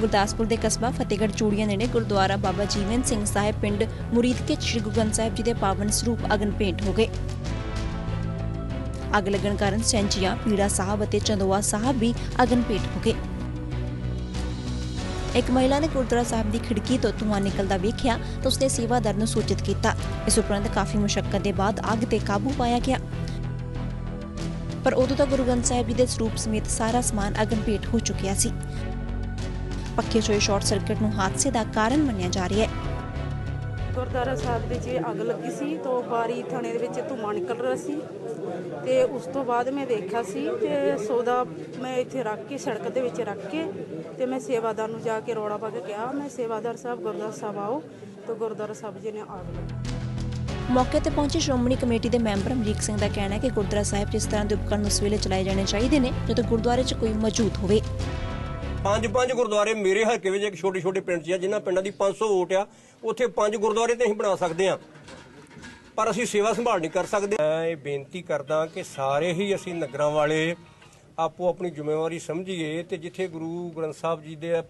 ਗੁਰਦਾਸਪੁਰ ਦੇ ਕਸਬਾ ਫਤਿਹਗੜ੍ਹ ਚੂੜੀਆਂ ਨੇੜੇ ਗੁਰਦੁਆਰਾ ਬਾਬਾ ਜੀਵਨ ਸਿੰਘ ਸਾਹਿਬ ਪਿੰਡ ਮੁਰੀਦਕੇ ਸ੍ਰੀ ਗੁਰੂ ਗ੍ਰੰਥ ਸਾਹਿਬ ਜੀ ਦੇ ਪਾਵਨ ਸਰੂਪ ਅਗਨ ਭੇਂਟ ਹੋ ਗਏ। ਅੱਗ ਲੱਗਣ ਕਾਰਨ ਸੈਂਚੀਆਂ, ਪੀੜਾ ਸਾਹਿਬ ਅਤੇ ਚੰਦੋਆ ਸਾਹਿਬ ਵੀ ਅਗਨ ਭੇਟ ਹੋ ਗਏ। ਇੱਕ ਮਹਿਲਾ ਨੇ ਗੁਰਦੁਆਰਾ ਸਾਹਿਬ ਦੀ ਖਿੜਕੀ ਤੋਂ ਧੂੰਆਂ ਨਿਕਲਦਾ ਵੇਖਿਆ ਤਾਂ ਉਸਨੇ ਸੇਵਾਦਾਰ ਨੂੰ ਸੂਚਿਤ ਕੀਤਾ। ਇਸ ਉਪਰੰਤ ਕਾਫੀ ਮੁਸ਼ਕਲ ਦੇ ਬਾਅਦ ਅੱਗ ਤੇ ਕਾਬੂ ਪਾਇਆ ਗਿਆ। ਪਰ ਉਦੋਂ ਤੱਕ ਗੁਰੂ ਗ੍ਰੰਥ ਸਾਹਿਬ ਜੀ ਦੇ ਸਰੂਪ ਸਮੇਤ ਸਾਰਾ ਸਮਾਨ ਅਗਨ ਭੇਟ ਹੋ ਚੁੱਕਿਆ ਸੀ। ਪੱਕੇ ਹੋਏ ਸ਼ਾਰਟ ਸਰਕਟ ਨੂੰ ਹਾਦਸੇ ਦਾ ਕਾਰਨ ਮੰਨਿਆ ਜਾ ਰਿਹਾ ਹੈ। ਗੁਰਦੁਆਰਾ ਸਾਹਿਬ ਦੇ 'ਚ ਅੱਗ ਲੱਗੀ ਸੀ ਤੋਂ ਬਾਰੀ ਥਾਣੇ ਦੇ ਵਿੱਚ ਧੂੰਆਂ ਨਿਕਲ ਰਿਹਾ ਸੀ ਤੇ ਉਸ ਤੋਂ ਬਾਅਦ ਮੈਂ ਦੇਖਿਆ ਸੀ ਤੇ ਸੌਦਾ ਮੈਂ ਇੱਥੇ ਰੱਖ ਕੇ ਸੜਕ ਦੇ ਵਿੱਚ ਰੱਖ ਕੇ ਤੇ ਮੈਂ ਸੇਵਾਦਾਰ ਨੂੰ ਜਾ ਕੇ ਰੋੜਾ ਪਾ ਕੇ ਕਿਹਾ ਮੈਂ ਸੇਵਾਦਾਰ ਸਾਹਿਬ ਗੁਰਦੁਆਰਾ ਸਾਹਿਬ ਆਓ। ਤੇ ਗੁਰਦੁਆਰਾ ਸਾਹਿਬ ਜੀ ਨੇ ਅੱਗ ਲਾਈ ਮੌਕੇ ਤੇ ਪਹੁੰਚੇ ਸ਼੍ਰੋਮਣੀ ਕਮੇਟੀ ਦੇ ਮੈਂਬਰ ਅਮਰੀਕ ਸਿੰਘ ਦਾ ਕਹਿਣਾ ਹੈ ਕਿ ਗੁਰਦੁਆਰਾ ਸਾਹਿਬ ਇਸ ਤਰ੍ਹਾਂ ਦੇ ਉਪਕਰਨ ਉਸ ਵੇਲੇ ਚਲਾਏ ਜਾਣੇ ਚਾਹੀਦੇ ਨੇ ਜਦੋਂ ਗੁਰਦੁਆਰੇ 'ਚ ਕੋਈ ਮੌਜੂਦ ਹੋਵੇ। ਪੰਜ ਪੰਜ ਗੁਰਦੁਆਰੇ ਮੇਰੇ ਹਲਕੇ ਵਿੱਚ ਇੱਕ ਛੋਟੇ ਛੋਟੇ ਪਿੰਡ 'ਚ ਆ, ਜਿਨ੍ਹਾਂ ਪਿੰਡਾਂ ਦੀ 500 ਵੋਟ ਆ, ਉੱਥੇ ਪੰਜ ਗੁਰਦੁਆਰੇ ਤੇ ਅਸੀਂ ਬਣਾ ਸਕਦੇ ਆ ਪਰ ਅਸੀਂ ਸੇਵਾ ਸੰਭਾਲ ਨਹੀਂ ਕਰ ਸਕਦੇ। ਮੈਂ ਇਹ ਬੇਨਤੀ ਕਰਦਾ ਕਿ ਸਾਰੇ ਹੀ ਅਸੀਂ ਨਗਰਾਂ ਵਾਲੇ ਆਪੋ ਆਪਣੀ ਜ਼ਿੰਮੇਵਾਰੀ ਸਮਝੀਏ ਤੇ ਜਿੱਥੇ ਗੁਰੂ ਗ੍ਰੰਥ ਸਾਹਿਬ ਜੀ ਦੇ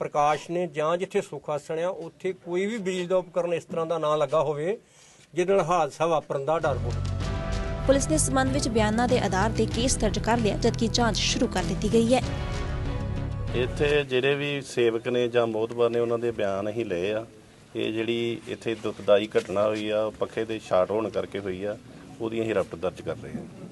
ਪ੍ਰਕਾਸ਼ ਨੇ ਜਾਂ ਜਿੱਥੇ ਸੁੱਖ ਆਸਣ ਆ, ਉੱਥੇ ਕੋਈ ਵੀ ਬਿਜਲੀ ਦਾ ਉਪਕਰਨ ਇਸ ਤਰ੍ਹਾਂ ਦਾ ਨਾ ਲੱਗਾ ਹੋਵੇ, ਜਿਹਦੇ ਨਾਲ ਹਾਦਸਾ ਵਾਪਰਨ ਦਾ ਡਰ ਹੋਵੇ। ਪੁਲਿਸ ਨੇ ਇਸ ਸੰਬੰਧ ਵਿੱਚ ਬਿਆਨਾਂ ਦੇ ਆਧਾਰ ਤੇ ਕੇਸ ਦਰਜ ਕਰ ਲਿਆ, ਜਦਕਿ ਜਾਂਚ ਸ਼ੁਰੂ ਕਰ ਦਿੱਤੀ ਗਈ ਹੈ। ਇੱਥੇ ਜਿਹੜੇ ਵੀ ਸੇਵਕ ਨੇ ਜਾਂ ਮੋਹਤਬਰ ਨੇ ਉਹਨਾਂ ਦੇ ਬਿਆਨ ਅਸੀਂ ਲਏ ਆ। ਇਹ ਜਿਹੜੀ ਇੱਥੇ ਦੁਖਦਾਈ ਘਟਨਾ ਹੋਈ ਆ ਪੱਖੇ ਦੇ ਸ਼ਾਰਟ ਹੋਣ ਕਰਕੇ ਹੋਈ ਆ, ਉਹਦੀ ਅਸੀਂ ਰਪਟ ਦਰਜ ਕਰ ਰਹੇ ਹਾਂ।